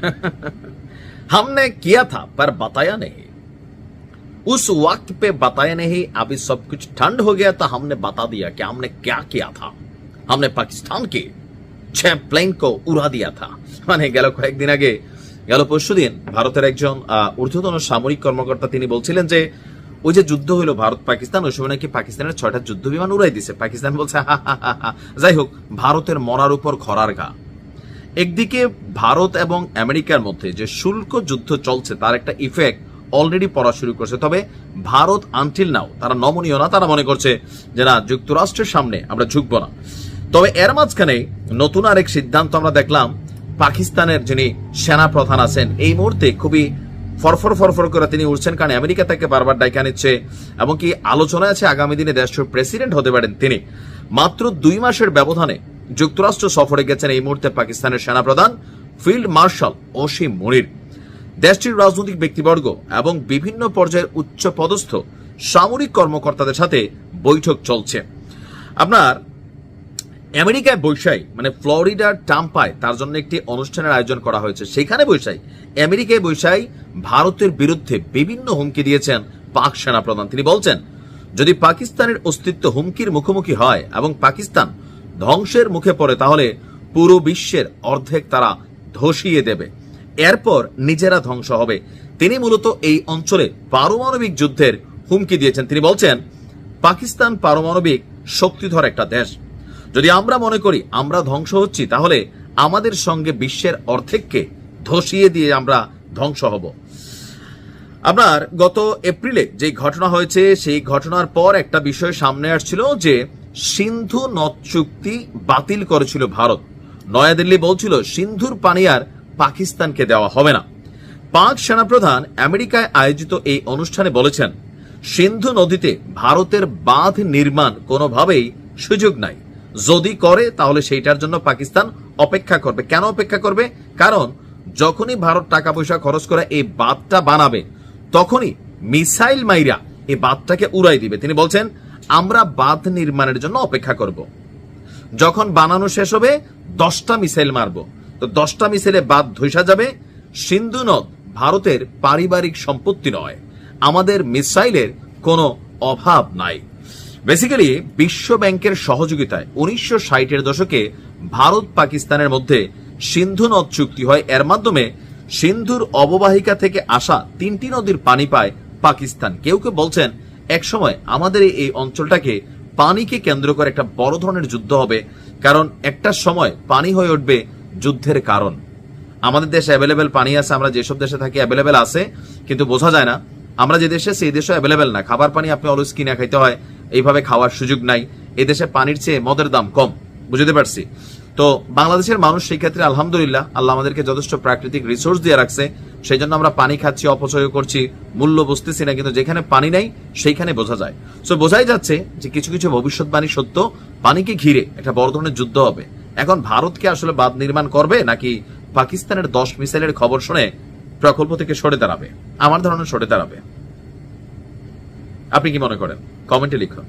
हमने किया था पर बताया नहीं उस वक्त पे बताया नहीं अभी सब कुछ ठंड हो गया तो हमने बता दिया कि हमने क्या किया था हमने पाकिस्तान के छह প্লেন কো উড়া দিয়া থা মানে গেল কয়েকদিন আগে গেল পরশুদিন ভারতের একজন আহ, ঊর্ধ্বতন সামরিক কর্মকর্তা তিনি বলছিলেন যে ওই যে যুদ্ধ হলো ভারত পাকিস্তান ওই সময় নাকি পাকিস্তানের ছয়টা যুদ্ধ বিমান উড়াই দিছে পাকিস্তান বলছে হা হা হা হা। যাই হোক ভারতের মরার উপর খরার গা একদিকে ভারত এবং আমেরিকার মধ্যে যে শুল্ক যুদ্ধ চলছে, তার একটা ইফেক্ট অলরেডি পড়া শুরু করছে। তবে ভারত আনটিল নাও তারা নমনীয় না, তারা মনে করছে যে না, যুক্তরাষ্ট্রের সামনে আমরা ঝুঁকবো না। তবে এর মাঝখানে নতুন আরেক সিদ্ধান্ত আমরা দেখলাম, পাকিস্তানের যিনি সেনা প্রধান আছেন, এই মুহূর্তে খুবই ফরফর ফরফর করে তিনি উঠছেন, কারণ আমেরিকা তাকে বারবার ডাইকা নিচ্ছে, এমনকি আলোচনায় আছে আগামী দিনে দেশের প্রেসিডেন্ট হতে পারেন তিনি। মাত্র দুই মাসের ব্যবধানে যুক্তরাষ্ট্র সফরে গেছেন এই মুহূর্তে পাকিস্তানের সেনাপ্রধান, ফিল্ড মার্শাল অসীম মনির। দেশটির রাজনৈতিক ব্যক্তিবর্গ এবং বিভিন্ন পর্যায়ের উচ্চ পদস্থ সামরিক কর্মকর্তাদের সাথে বৈঠক চলছে। আপনার আমেরিকায় বৈশাই মানে ফ্লোরিডার টাম্পায় তার জন্য একটি অনুষ্ঠানের আয়োজন করা হয়েছে। সেখানে বৈশাই, আমেরিকায় বৈশাই ভারতের বিরুদ্ধে বিভিন্ন হুমকি দিয়েছেন পাক সেনাপ্রধান। তিনি বলছেন, যদি পাকিস্তানের অস্তিত্ব হুমকির মুখোমুখি হয় এবং পাকিস্তান ধ্বংসের মুখে পড়ে, তাহলে পুরো বিশ্বের অর্ধেক তারা ধসিয়ে দেবে। এরপর নিজেরা ধ্বংস হবে। তিনি মূলত এই অঞ্চলে পারমাণবিক যুদ্ধের হুমকি দিয়েছেন। তিনি বলছেন, পাকিস্তান পারমাণবিক শক্তিধর একটা দেশ। যদি আমরা মনে করি আমরা ধ্বংস হচ্ছি, তাহলে আমাদের সঙ্গে বিশ্বের অর্ধেককে ধসিয়ে দিয়ে আমরা ধ্বংস হব। আপনার গত এপ্রিলে যে ঘটনা হয়েছে, সেই ঘটনার পর একটা বিষয় সামনে আসছিল যে সিন্ধু নদ চুক্তি বাতিল করেছিল ভারত। নয়াদিল্লি বলছিল, সিন্ধুর পানি আর পাকিস্তানকে দেওয়া হবে না। পাক সেনাপ্রধান আমেরিকায় আয়োজিত এই অনুষ্ঠানে বলেছেন, সিন্ধু নদীতে ভারতের বাঁধ নির্মাণ কোনোভাবেই সুযোগ নাই। যদি করে, তাহলে সেইটার জন্য পাকিস্তান অপেক্ষা করবে। কেন অপেক্ষা করবে? কারণ, যখনই ভারত টাকা পয়সা খরচ করে এই বাঁধটা বানাবে, তখনই মিসাইল মাইরা এই বাঁধটাকে উড়াই দিবে। তিনি বলছেন আমরা বাঁধ নির্মাণের জন্য অপেক্ষা করব। যখন বানানো শেষ হবে, দশটা মিসাইল মারব। তো দশটা মিসাইলে বাদ ধৈসা যাবে। সিন্ধু নদ ভারতের পারিবারিক সম্পত্তি নয়। আমাদের মিসাইলের কোনো অভাব নাই। বেসিক্যালি বিশ্ব ব্যাংকের সহযোগিতায় উনিশশো ষাটের দশকে ভারত পাকিস্তানের মধ্যে সিন্ধু নদ চুক্তি হয়। এর মাধ্যমে সিন্ধুর অববাহিকা থেকে আসা তিনটি নদীর পানি পায় পাকিস্তান। কেউ কেউ বলছেন একসময় আমাদের এই অঞ্চলটাকে পানিকে কেন্দ্র করে একটা বড় ধরনের যুদ্ধ হবে, কারণ একটা সময় পানি হয়ে উঠবে যুদ্ধের কারণ। আমাদের দেশে অ্যাভেলেবেল পানি আছে, আমরা যেসব দেশে থাকি অ্যাভেলেবেল আছে, কিন্তু বোঝা যায় না। আমরা যে দেশে, সেই দেশে অ্যাভেলেবেল না। খাবার পানি আপনি অলওয়েজ কিনে খাইতে হয়, এইভাবে খাওয়ার সুযোগ নাই। এই দেশে পানির চেয়ে মদের দাম কম, বুঝতে পারছি? তো বাংলাদেশের মানুষ সেই ক্ষেত্রে আলহামদুলিল্লাহ আল্লাহ আমাদেরকে যথেষ্ট প্রাকৃতিক রিসোর্স দিয়ে রাখছে। সেই জন্য আমরা পানি খাচ্ছি, অপচয় করছি, মূল্য বুঝতেছি না, কিন্তু যেখানে পানি নাই, সেইখানে বোঝা যায়। সো বোঝাই যাচ্ছে যে কিছু কিছু ভবিষ্যৎবাণী সত্য পানিকে ঘিরে একটা বড় ধরনের যুদ্ধ হবে। এখন ভারতকে আসলে বাঁধ নির্মাণ করবে নাকি পাকিস্তানের দশ মিসাইলের খবর শুনে প্রকল্প থেকে সরে দাঁড়াবে? আমার ধারণা সরে দাঁড়াবে। আপনি কি মনে করেন? কমেন্টে লিখুন।